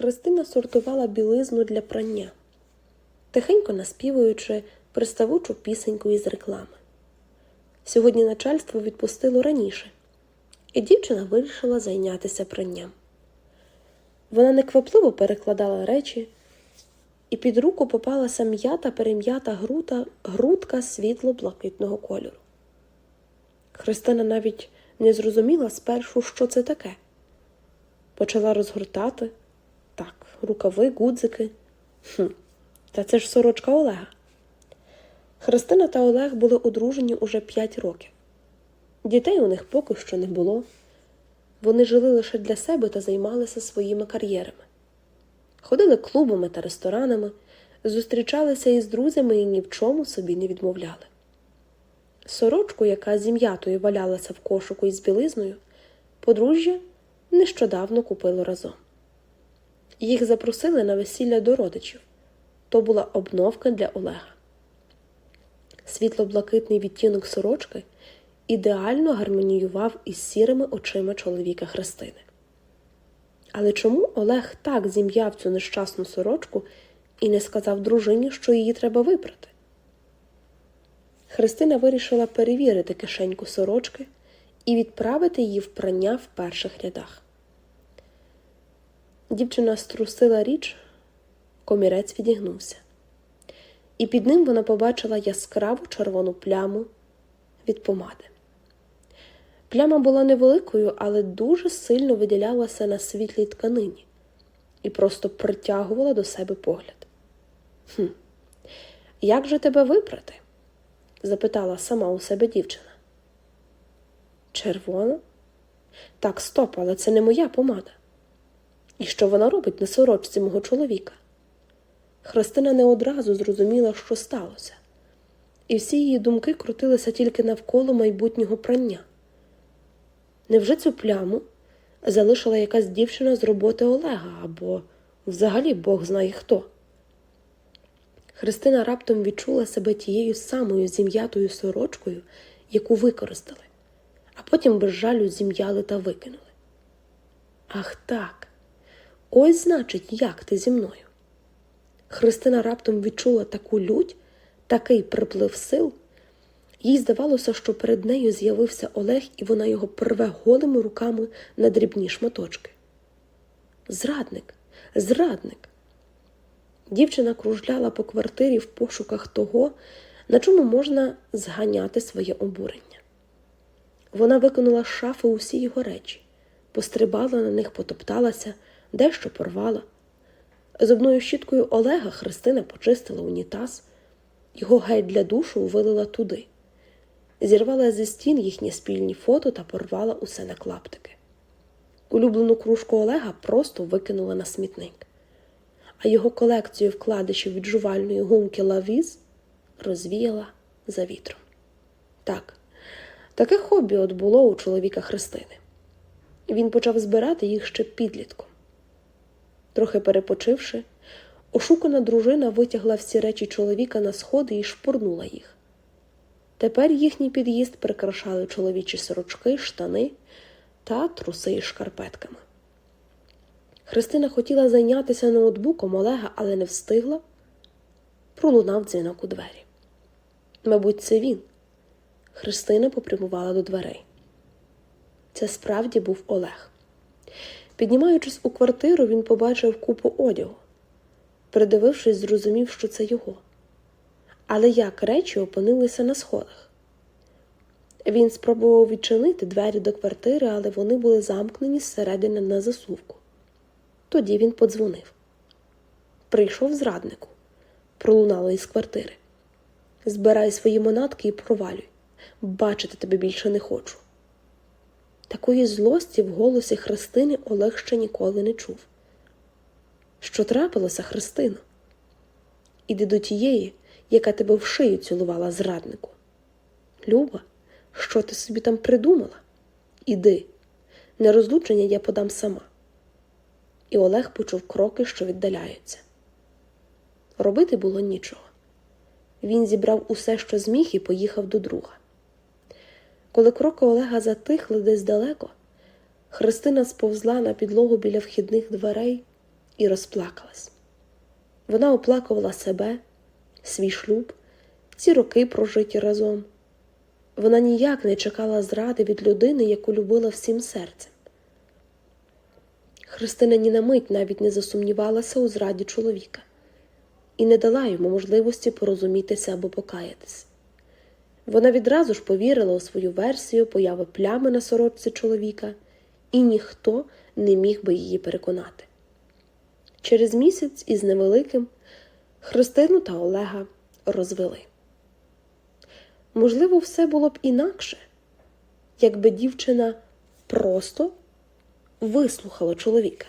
Христина сортувала білизну для прання, тихенько наспівуючи приставучу пісеньку із реклами. Сьогодні начальство відпустило раніше, і дівчина вирішила зайнятися пранням. Вона неквапливо перекладала речі, і під руку попалася м'ята перем'ята грута, грудка світло-блакитного кольору. Христина навіть не зрозуміла спершу, що це таке. Почала розгортати рукави, гудзики. Хм, Та це ж сорочка Олега. Христина та Олег були одружені уже п'ять років. Дітей у них поки що не було. Вони жили лише для себе та займалися своїми кар'єрами. Ходили клубами та ресторанами, зустрічалися із друзями і ні в чому собі не відмовляли. Сорочку, яка зім'ятою валялася в кошику із білизною, подружжя нещодавно купило разом. Їх запросили на весілля до родичів. То була обновка для Олега. Світло-блакитний відтінок сорочки ідеально гармоніював із сірими очима чоловіка Христини. Але чому Олег так зім'яв цю нещасну сорочку і не сказав дружині, що її треба випрати? Христина вирішила перевірити кишеньку сорочки і відправити її в прання в перших рядах. Дівчина струсила річ, комірець відігнувся, і під ним вона побачила яскраву червону пляму від помади. Пляма була невеликою, але дуже сильно виділялася на світлій тканині і просто притягувала до себе погляд. Хм, як же тебе випрати? запитала сама у себе дівчина. Червона? Так, стоп, але це не моя помада. І що вона робить на сорочці мого чоловіка? Христина не одразу зрозуміла, що сталося, і всі її думки крутилися тільки навколо майбутнього прання. Невже цю пляму залишила якась дівчина з роботи Олега або взагалі Бог знає хто? Христина раптом відчула себе тією самою зім'ятою сорочкою, яку використали, а потім без жалю зім'яли та викинули. Ах так, ось значить, як ти зі мною. Христина раптом відчула таку лють, такий приплив сил. Їй здавалося, що перед нею з'явився Олег, і вона його порве голими руками на дрібні шматочки. Зрадник, зрадник. Дівчина кружляла по квартирі в пошуках того, на чому можна зганяти своє обурення. Вона викинула з шафи усі його речі, пострибала на них, потопталася, дещо порвала. Зубною щіткою Олега Христина почистила унітаз, його геть для душу вилила туди, зірвала зі стін їхні спільні фото та порвала усе на клаптики. Улюблену кружку Олега просто викинула на смітник, а його колекцію вкладишів від жувальної гумки Лавіз розвіяла за вітром. Так, таке хобі от було у чоловіка Христини. Він почав збирати їх ще підлітком. Трохи перепочивши, ошукана дружина витягла всі речі чоловіка на сходи і шпурнула їх. Тепер їхній під'їзд прикрашали чоловічі сорочки, штани та труси із шкарпетками. Христина хотіла зайнятися ноутбуком Олега, але не встигла. Пролунав дзвінок у двері. Мабуть, це він. Христина попрямувала до дверей. Це справді був Олег. Піднімаючись у квартиру, він побачив купу одягу. Придивившись, зрозумів, що це його. Але як речі опинилися на сходах? Він спробував відчинити двері до квартири, але вони були замкнені зсередини на засувку. Тоді він подзвонив. Прийшов зраднику, пролунало із квартири. Збирай свої монатки і провалюй. Бачити тебе більше не хочу. Такої злості в голосі Христини Олег ще ніколи не чув. Що трапилося, Христино? Іди до тієї, яка тебе в шию цілувала зраднику. Люба, що ти собі там придумала? Іди, нерозлучення я подам сама. І Олег почув кроки, що віддаляються. Робити було нічого. Він зібрав усе, що зміг, і поїхав до друга. Коли кроки Олега затихли десь далеко, Христина сповзла на підлогу біля вхідних дверей і розплакалась. Вона оплакувала себе, свій шлюб, ці роки прожиті разом. Вона ніяк не чекала зради від людини, яку любила всім серцем. Христина ні на мить навіть не засумнівалася у зраді чоловіка і не дала йому можливості порозумітися або покаятися. Вона відразу ж повірила у свою версію появи плями на сорочці чоловіка, і ніхто не міг би її переконати. Через місяць із невеликим Христину та Олега розвели. Можливо, все було б інакше, якби дівчина просто вислухала чоловіка.